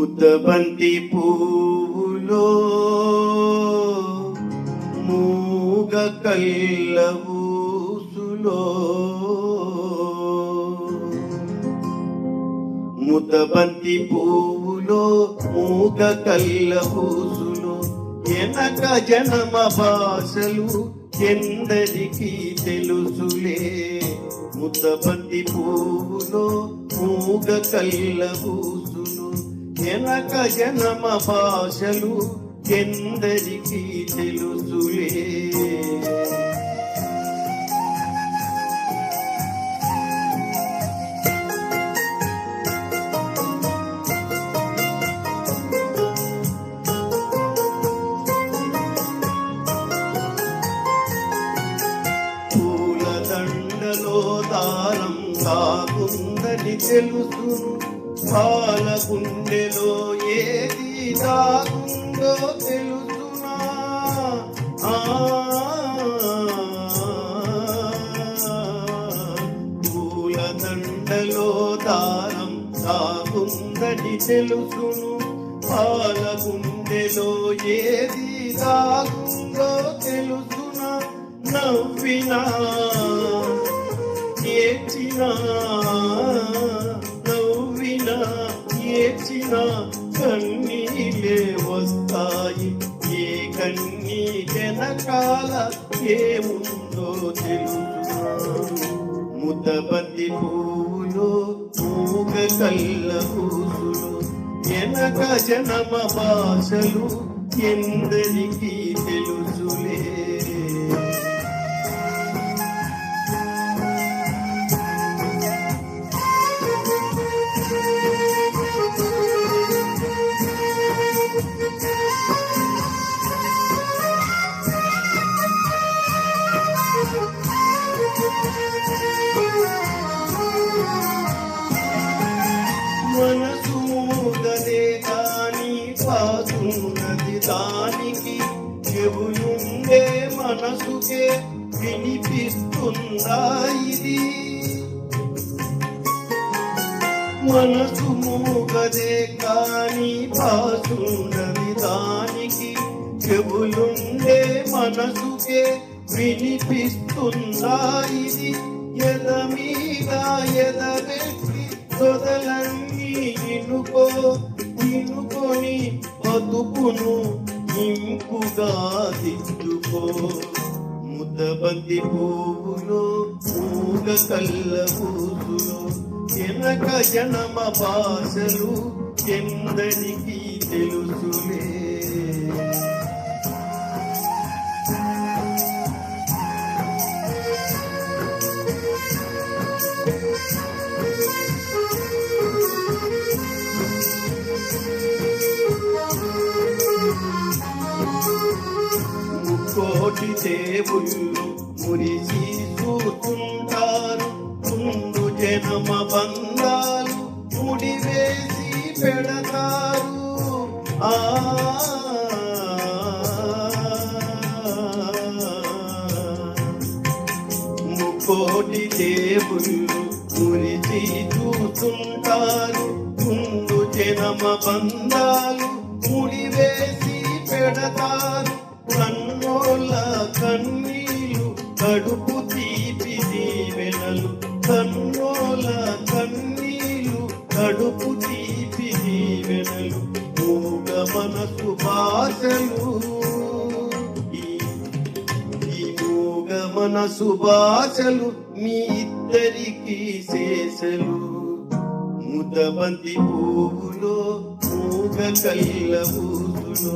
ముద్దబంతి పూలో మూగ కల్లవూసులో ముద్దబంతి పువ్వులో మూగ కల్లవూసులో వెనక ఎనక జనమ భాషలు ఎందరికి తెలుసులే. ముద్దబంతి పూలో మూగ కల్లవూసు ఊసులు ఎనక జనమ భాషలు ఎందరికి తెలుసులే. పూల దండలో దారం దాగుందని తెలుసు పాల గుండెలో ఏది దాగుందో తెలుసునా? ఆ, పూల దండలో దారం దాగుందని తెలుసును. పాల గుండెలో ఏది దాగుందో తెలుసునా? నవ్వినా ఏడ్చినా ఏడ్చినా కన్నీలే వస్తాయి. ఏ కన్నీ వెనకాల ఏముందో తెలుసు ముద్దబంతి పువ్వులో మూగ కళ్ళ పూసులు వెనక జనమ భాషలు ఎందరికీ తెలుసులే. కాని దానికి చెవులుండే మనసుకే వినిపిస్తుందా ఇది? మనసు మూగదే కానీ బాసున్నది దానికి చెవులుండే మనసుకే వినిపిస్తుందా ఇది? ఎద మీద ఎద సొదలన్నీ ఇనుకో బతుకును ఇంకుగా దిద్దుకో. ముద్దబంతి పువ్వులో పూగ కళ్ళ పూసులో ఎనక జనమ భాషలు ఎందరికీ తెలుసులే. దేవుళ్ళు మురిసి చూస్తుంటారు ముందు జనమ బంధాలు ముడివేసి పెడతారు. ఆ ముకోటి దేవుళ్ళు మురిసి చూస్తుంటారు ముందు జనమ బంధాలు ముడివేసి పెడతారు. కన్నోళ్ళ కన్నీలు కడుపు తీపి దీవెనలు కన్నోళ్ళ కన్నీలు కడుపు తీపి దీవెనలు మూగ మనసు భాషలు ఈ ఈ మూగ మనసు భాషలు మీ ఇద్దరికి శేషలు ముద్దబంతి పువ్వులో మూగ కళ్ళ ఊసులో